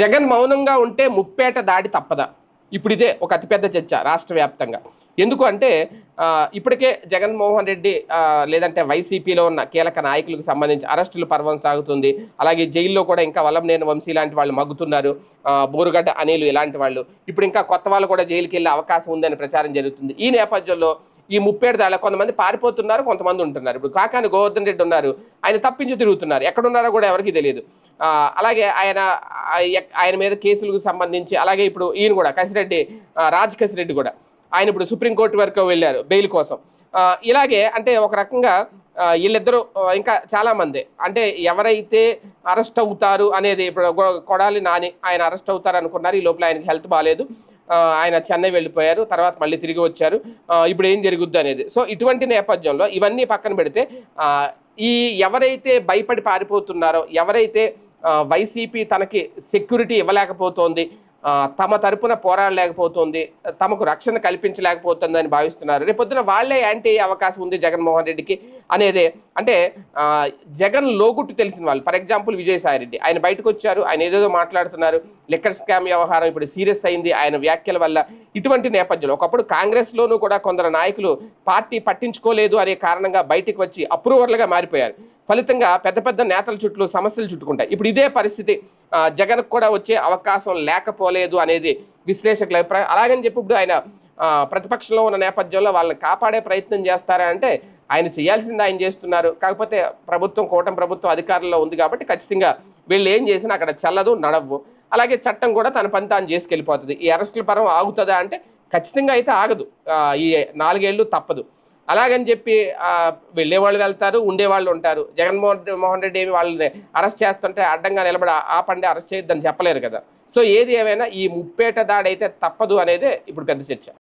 జగన్ మౌనంగా ఉంటే ముప్పేట దాడి తప్పదా? ఇప్పుడు ఇదే ఒక అతిపెద్ద చర్చ రాష్ట్ర వ్యాప్తంగా. ఎందుకు అంటే ఇప్పటికే జగన్మోహన్ రెడ్డి లేదంటే వైసీపీలో ఉన్న కీలక నాయకులకు సంబంధించి అరెస్టులు పర్వం సాగుతుంది. అలాగే జైల్లో కూడా ఇంకా వల్లంనేని వంశీ లాంటి వాళ్ళు మగ్గుతున్నారు. బోరుగడ్డ అనిలు ఇలాంటి వాళ్ళు. ఇప్పుడు ఇంకా కొత్త వాళ్ళు కూడా జైలుకి వెళ్ళే అవకాశం ఉందని ప్రచారం జరుగుతుంది. ఈ నేపథ్యంలో ఈ ముప్పేడు దాళ్ళ కొంతమంది పారిపోతున్నారు కొంతమంది ఉంటున్నారు. ఇప్పుడు కాకాని గోవర్ధన్ రెడ్డి ఉన్నారు. ఆయన తప్పించి తిరుగుతున్నారు. ఎక్కడున్నారో కూడా ఎవరికి తెలియదు. అలాగే ఆయన ఎక్- ఆయన మీద కేసులకు సంబంధించి అలాగే ఇప్పుడు ఈయన కూడా కసిరెడ్డి రాజ్ కసిరెడ్డి కూడా. ఆయన ఇప్పుడు సుప్రీంకోర్టు వరకు వెళ్ళారు బెయిల్ కోసం. ఇలాగే అంటే ఒక రకంగా వీళ్ళిద్దరూ ఇంకా చాలామంది. అంటే ఎవరైతే అరెస్ట్ అవుతారు అనేది ఇప్పుడు కొడాలి నాని ఆయన అరెస్ట్ అవుతారు అనుకున్నారు ఈ లోపల ఆయనకి హెల్త్ బాగాలేదు ఆయన చెన్నై వెళ్ళిపోయారు తర్వాత మళ్ళీ తిరిగి వచ్చారు. ఇప్పుడు ఏం జరుగుద్ది అనేది. సో ఇటువంటి నేపథ్యంలో ఇవన్నీ పక్కన పెడితే ఈ ఎవరైతే భయపడి పారిపోతున్నారో ఎవరైతే వైసీపీ తనకి సెక్యూరిటీ ఇవ్వలేకపోతోంది తమ తరపున పోరాడలేకపోతుంది తమకు రక్షణ కల్పించలేకపోతుందని భావిస్తున్నారు. రేపొద్దున వాళ్ళే యాంటీ అవకాశం ఉంది జగన్మోహన్ రెడ్డికి అనేదే అంటే జగన్ లోగుట్టు తెలిసిన వాళ్ళు. ఫర్ ఎగ్జాంపుల్ విజయసాయి రెడ్డి ఆయన బయటకు వచ్చారు ఆయన ఏదేదో మాట్లాడుతున్నారు లిక్కర్ స్కామ్ వ్యవహారం ఇప్పుడు సీరియస్ అయింది ఆయన వ్యాఖ్యల వల్ల ఇటువంటి నేపథ్యంలో. ఒకప్పుడు కాంగ్రెస్లోనూ కూడా కొందరు నాయకులు పార్టీ పట్టించుకోలేదు అనే కారణంగా బయటికి వచ్చి అప్రూవర్లుగా మారిపోయారు. ఫలితంగా పెద్ద పెద్ద నేతల చుట్టూ సమస్యలు చుట్టుకుంటాయి. ఇప్పుడు ఇదే పరిస్థితి జగన్కు కూడా వచ్చే అవకాశం లేకపోలేదు అనేది విశ్లేషకుల అభిప్రాయం. అలాగని చెప్పి ఇప్పుడు ఆయన ప్రతిపక్షంలో ఉన్న నేపథ్యంలో వాళ్ళని కాపాడే ప్రయత్నం చేస్తారా అంటే ఆయన చేయాల్సింది ఆయన చేస్తున్నారు. కాకపోతే ప్రభుత్వం కూటమి ప్రభుత్వం అధికారంలో ఉంది కాబట్టి ఖచ్చితంగా వీళ్ళు ఏం చేసినా అక్కడ చల్లదు నడవ్వు. అలాగే చట్టం కూడా తన పని తాను చేసుకెళ్ళిపోతుంది. ఈ అరెస్టుల పరం ఆగుతుందా అంటే ఖచ్చితంగా అయితే ఆగదు. ఈ నాలుగేళ్ళు తప్పదు. అలాగని చెప్పి వెళ్ళేవాళ్ళు వెళ్తారు ఉండేవాళ్ళు ఉంటారు. జగన్మోహన్ మోహన్ రెడ్డి ఏమి వాళ్ళని అరెస్ట్ చేస్తుంటే అడ్డంగా నిలబడి ఆ- ఆపండి అరెస్ట్ చేయొద్దని చెప్పలేరు కదా. సో ఏది ఏమైనా ఈ ముప్పేట దాడి అయితే తప్పదు అనేది ఇప్పుడు పెద్ద చర్చ.